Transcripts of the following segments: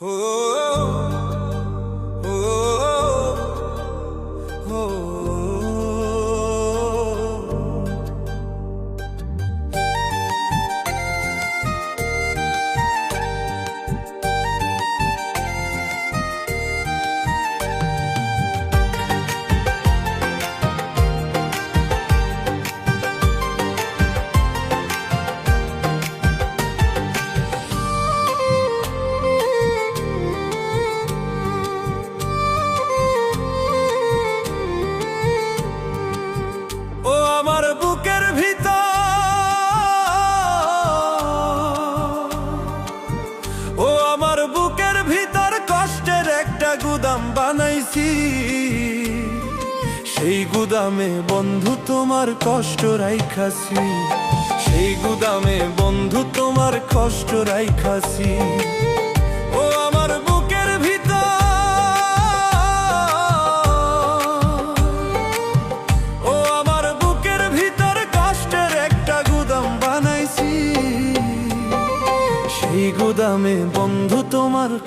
ও বানাইছি। সেই গুদামে বন্ধু তোমার কষ্ট রাইখাছি। সেই গুদামে বন্ধু তোমার কষ্ট রাইখাছি।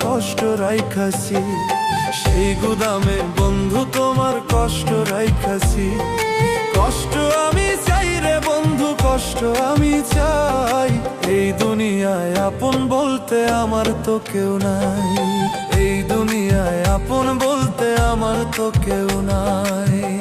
কষ্ট রাইখাছি, সেই গুদামে বন্ধু তোমার কষ্ট রাইখাছি। কষ্ট আমি চাই রে বন্ধু, কষ্ট আমি চাই। এই দুনিয়ায় আপন বলতে আমার তো কেউ নাই। এই দুনিয়ায় আপন বলতে আমার তো কেউ নাই।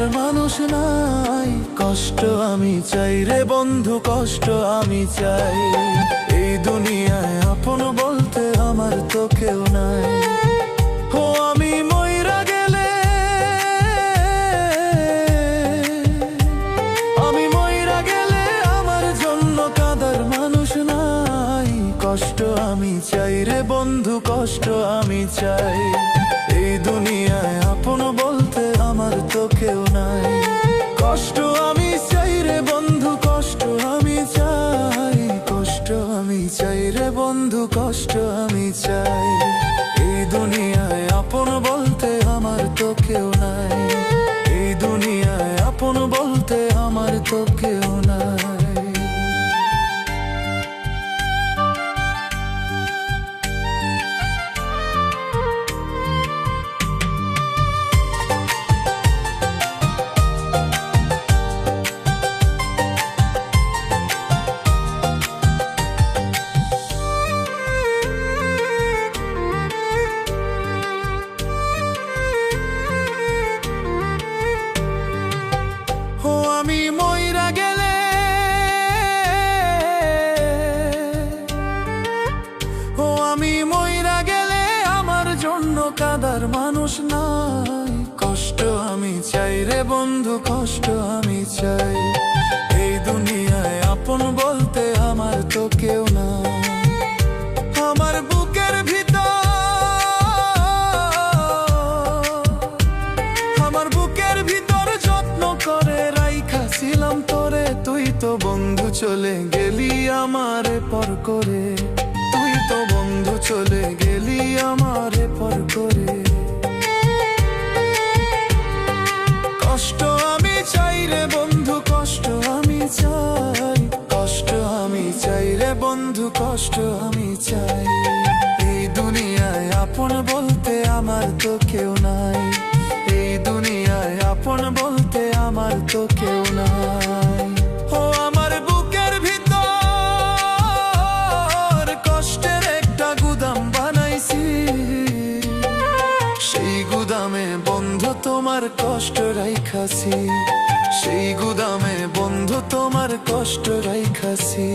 কাদার মানুষ নাই। কষ্ট আমি চাই রে বন্ধু, কষ্ট আমি চাই। এই দুনিয়ায় আপন বলতে আমার তো কেউ নাই। ও, আমি মইরা গেলে। আমি মইরা গেলে আমার জন্য কাদার মানুষ নাই। কষ্ট আমি চাই রে বন্ধু, কষ্ট আমি চাই। এই দুনিয়ায় আমি চাই। এই দুনিয়ায় আপন বলতে আমার তো কেউ নাই। এই দুনিয়ায় আপন বলতে আমার তো কেউ নাই। কাদার মানুষ নাই। কষ্ট আমি চাই রে বন্ধু, কষ্ট আমি চাই। এই দুনিয়ায় আপন বলতে আমার তো কেউ না আমার বুকের ভিতর আমার বুকের ভিতর যত্ন করে রাইখাছিলাম তোরে। তুই তো বন্ধু চলে গেলি আমারে পর করে। বন্ধু কষ্ট আমি চাই। এই দুনিয়ায় আপন বলতে আমার তো কেউ নাই। এই দুনিয়ায় আপন বলতে আমার তো কেউ নাই। ও আমার বুকের ভিতর কষ্টের একটা গুদাম বানাইছি। সেই গুদামে বন্ধ তোমার কষ্ট রাইখাছি। সেই গুদামে বন্ধু তোমার কষ্ট রাইখাছি।